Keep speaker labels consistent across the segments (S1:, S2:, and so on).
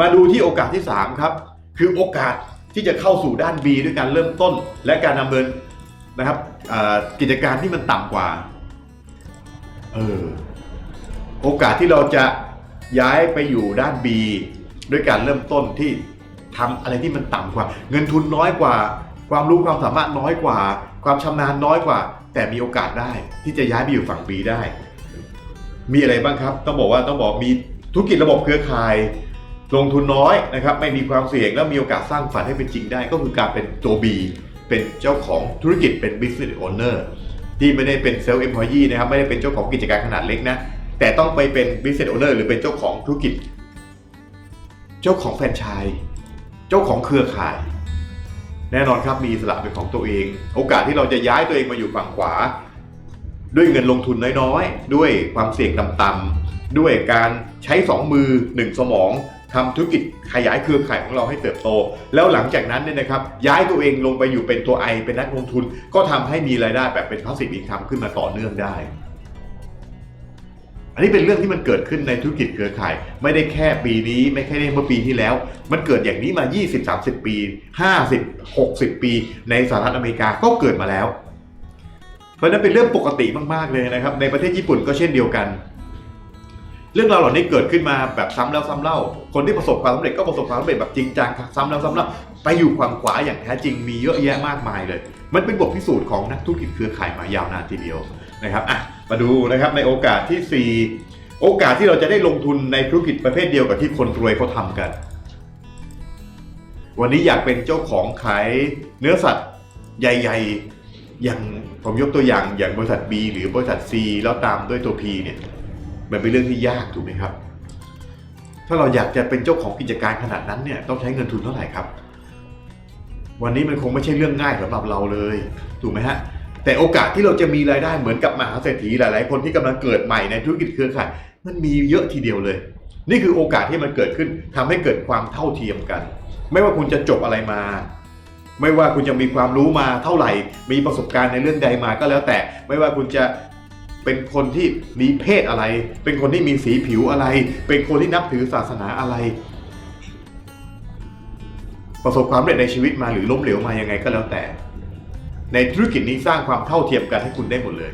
S1: มาดูที่โอกาสที่ 3 ครับ คือโอกาสที่จะเข้าสู่ด้าน B ด้วยการเริ่มต้น และการดำเนินนะครับกิจการที่มันต่ำกว่าเออโอกาสที่เราจะย้ายไปอยู่ด้าน B ด้วยการเริ่มต้นที่ทำอะไรที่มันต่ำกว่า เงินทุนน้อยกว่า ความรู้ความสามารถน้อยกว่า ความชำนาญน้อยกว่า แต่มีโอกาสได้ที่จะย้ายไปอยู่ฝั่ง B ได้ มีอะไรบ้างครับ ต้องบอกว่าต้องบอกมีธุรกิจระบบเครือข่าย ลงทุนน้อยนะครับไม่มีความเสี่ยงแล้วมีโอกาสสร้างฝันให้เป็นจริงได้ ก็คือการเป็นตัว B เป็นเจ้าของธุรกิจเป็น business owner ที่ไม่ได้เป็น self employee นะครับไม่ได้เป็นเจ้าของกิจการขนาดเล็กนะแต่ต้องไปเป็น business owner หรือเป็นเจ้าของธุรกิจ เจ้าของแฟรนไชส์เจ้าของเครือข่าย แน่นอนครับมีสระเป็นของตัวเอง โอกาสที่เราจะย้ายตัวเองมาอยู่ฝั่งขวา ด้วยเงินลงทุนน้อยๆ ด้วยความเสี่ยงต่ำๆด้วยการใช้สองมือหนึ่งสมอง ทำธุรกิจขยายเครือข่ายของเราให้เติบโต แล้วหลังจากนั้นเนี่ยนะครับย้ายตัวเองลงไปอยู่เป็นตัวไอเป็นนักลงทุน ก็ทำให้มีรายได้แบบเป็น passive income ขึ้นมาต่อเนื่องได้ อันนี้เป็นเรื่องที่มันเกิดขึ้นในธุรกิจเครือข่าย ไม่ได้แค่ปีนี้ ไม่แค่เมื่อปีที่แล้ว มันเกิดอย่างนี้มา 20-30 ปี 50-60 ปี ในสหรัฐอเมริกาก็เกิดมาแล้ว เพราะนั้นเป็นเรื่องปกติมากๆเลยนะครับ ในประเทศญี่ปุ่นก็เช่นเดียวกัน เรื่องราวเหล่านี้เกิดขึ้นมาแบบซ้ำแล้วซ้ำเล่า คนที่ประสบความสำเร็จก็ประสบความสำเร็จแบบจริงจังซ้ำแล้วซ้ำเล่าไปอยู่ฝั่งขวาอย่างแท้จริงมีเยอะแยะมากมายเลย มันเป็นบทพิสูจน์ของนักธุรกิจเครือข่ายมายาวนานทีเดียวนะครับอะมาดูนะครับในโอกาสทีสี่4 โอกาสที่เราจะได้ลงทุนในธุรกิจประเภทเดียวกับที่คนรวยเขาทำกัน วันนี้อยากเป็นเจ้าของขายเนื้อสัตว์ใหญ่ ๆ อย่างผมยกตัวอย่างอย่างบริษัท B หรือบริษัท C แล้วตามด้วยตัว P เนี่ย มันเป็นเรื่องที่ยากถูกไหมครับ ถ้าเราอยากจะเป็นเจ้าของกิจการขนาดนั้นเนี่ยต้องใช้เงินทุนเท่าไหร่ครับ วันนี้มันคงไม่ใช่เรื่องง่ายสำหรับเราเลยถูกไหมฮะแต่โอกาสที่เราจะมีรายได้เหมือนกับมหาเศรษฐีหลาย ๆ คนที่กำลังเกิดใหม่ในธุรกิจเครือข่าย มันมีเยอะทีเดียวเลย นี่คือโอกาสที่มันเกิดขึ้นทำให้เกิดความเท่าเทียมกัน ไม่ว่าคุณจะจบอะไรมา ไม่ว่าคุณจะมีความรู้มาเท่าไหร่ มีประสบการณ์ในเรื่องใดมาก็แล้วแต่ ไม่ว่าคุณจะ เป็นคนที่มีเพศอะไร เป็นคนที่มีสีผิวอะไร เป็นคนที่นับถือศาสนาอะไร ประสบความสำเร็จในชีวิตมาหรือล้มเหลวมายังไงก็แล้วแต่ ในธุรกิจนี้สร้างความเท่าเทียมกันให้คุณได้หมดเลย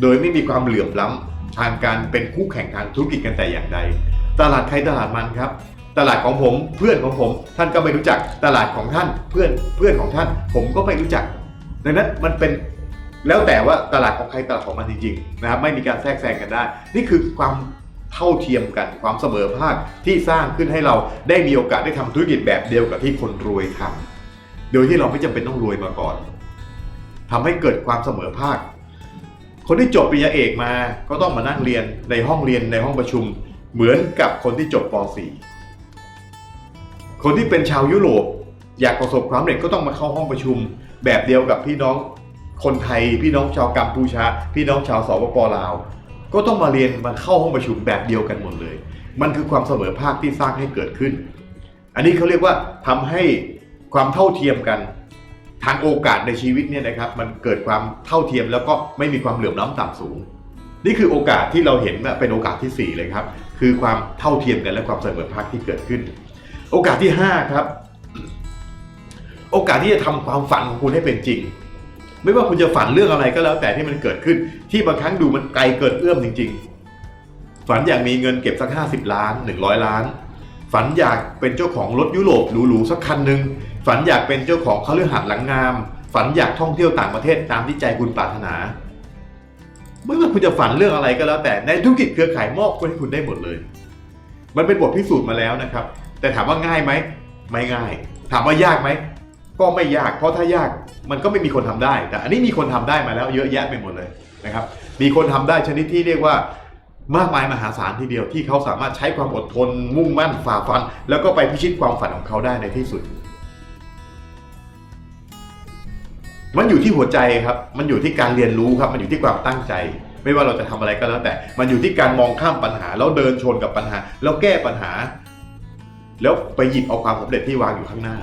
S1: โดยไม่มีความเหลื่อมล้ำทางการเป็นคู่แข่งทางธุรกิจกันแต่อย่างใด ตลาดใครตลาดมันครับตลาดของผมเพื่อนของผม ท่านก็ไม่รู้จักตลาดของท่านเพื่อนเพื่อนของท่าน ผมก็ไม่รู้จัก ดังนั้นมันเป็น แล้วแต่ว่าตลาดของใครตลาดของมันจริงๆนะครับไม่มีการแทรกแซงกันได้ นี่คือความเท่าเทียมกันความเสมอภาคที่สร้างขึ้นให้เราได้มีโอกาสได้ทำธุรกิจแบบเดียวกับที่คนรวยทำโดยที่เราไม่จำเป็นต้องรวยมาก่อนทำให้เกิดความเสมอภาค คนที่จบปริญญาเอกมาก็ต้องมานั่งเรียนในห้องเรียนในห้องประชุม เหมือนกับคนที่จบป .4 คนที่เป็นชาวยุโรปอยากประสบความสำเร็จก็ต้องมาเข้าห้องประชุม แบบเดียวกับพี่น้อง คนไทยพี่น้องชาวกัมพูชา พี่น้องชาวสปปลาว ก็ต้องมาเรียนมาเข้าห้องประชุมแบบเดียวกันหมดเลย มันคือความเสมอภาคที่สร้างให้เกิดขึ้น อันนี้เขาเรียกว่าทำให้ความเท่าเทียมกันทางโอกาสในชีวิตเนี่ยนะครับ มันเกิดความเท่าเทียมแล้วก็ไม่มีความเหลื่อมล้ำต่ำสูง นี่คือโอกาสที่เราเห็นว่าเป็นโอกาสที่ 4 เลยครับ คือความเท่าเทียมกันและความเสมอภาคที่เกิดขึ้น โอกาสที่ 5 ครับ โอกาสที่จะทำความฝันของคุณให้เป็นจริง ไม่ว่าคุณจะฝันเรื่องอะไรก็แล้วแต่ที่มันเกิดขึ้น ที่บางครั้งดูมันไกลเกินเอื้อมจริง ๆ ฝันอยากมีเงินเก็บสัก 50 ล้าน 100 ล้าน ฝันอยากเป็นเจ้าของรถยุโรปหรูๆสักคันหนึ่งฝันอยากเป็นเจ้าของคฤหาสน์หลังงาม ฝันอยากท่องเที่ยวต่างประเทศตามที่ใจคุณปรารถนาไม่ว่าคุณจะฝันเรื่องอะไรก็แล้วแต่ในธุรกิจเครือข่ายมอบให้คุณได้หมดเลย มันเป็นบทพิสูจน์มาแล้วนะครับ แต่ถามว่าง่ายไหมไม่ง่าย ถามว่ายากไหม ก็ไม่ยากเพราะถ้ายากมันก็ไม่มีคนทำได้ แต่อันนี้มีคนทำได้มาแล้วเยอะแยะไปหมดเลยนะครับ มีคนทำได้ชนิดที่เรียกว่ามากมายมหาศาลทีเดียวที่เขาสามารถใช้ความอดทน มุ่งมั่นฝ่าฟัน แล้วก็ไปพิชิตความฝันของเขาได้ในที่สุด มันอยู่ที่หัวใจครับ มันอยู่ที่การเรียนรู้ครับ มันอยู่ที่ความตั้งใจ ไม่ว่าเราจะทำอะไรก็แล้วแต่ มันอยู่ที่การมองข้ามปัญหา แล้วเดินชนกับปัญหา แล้วแก้ปัญหา แล้วไปหยิบเอาความสำเร็จที่วางอยู่ข้างหน้า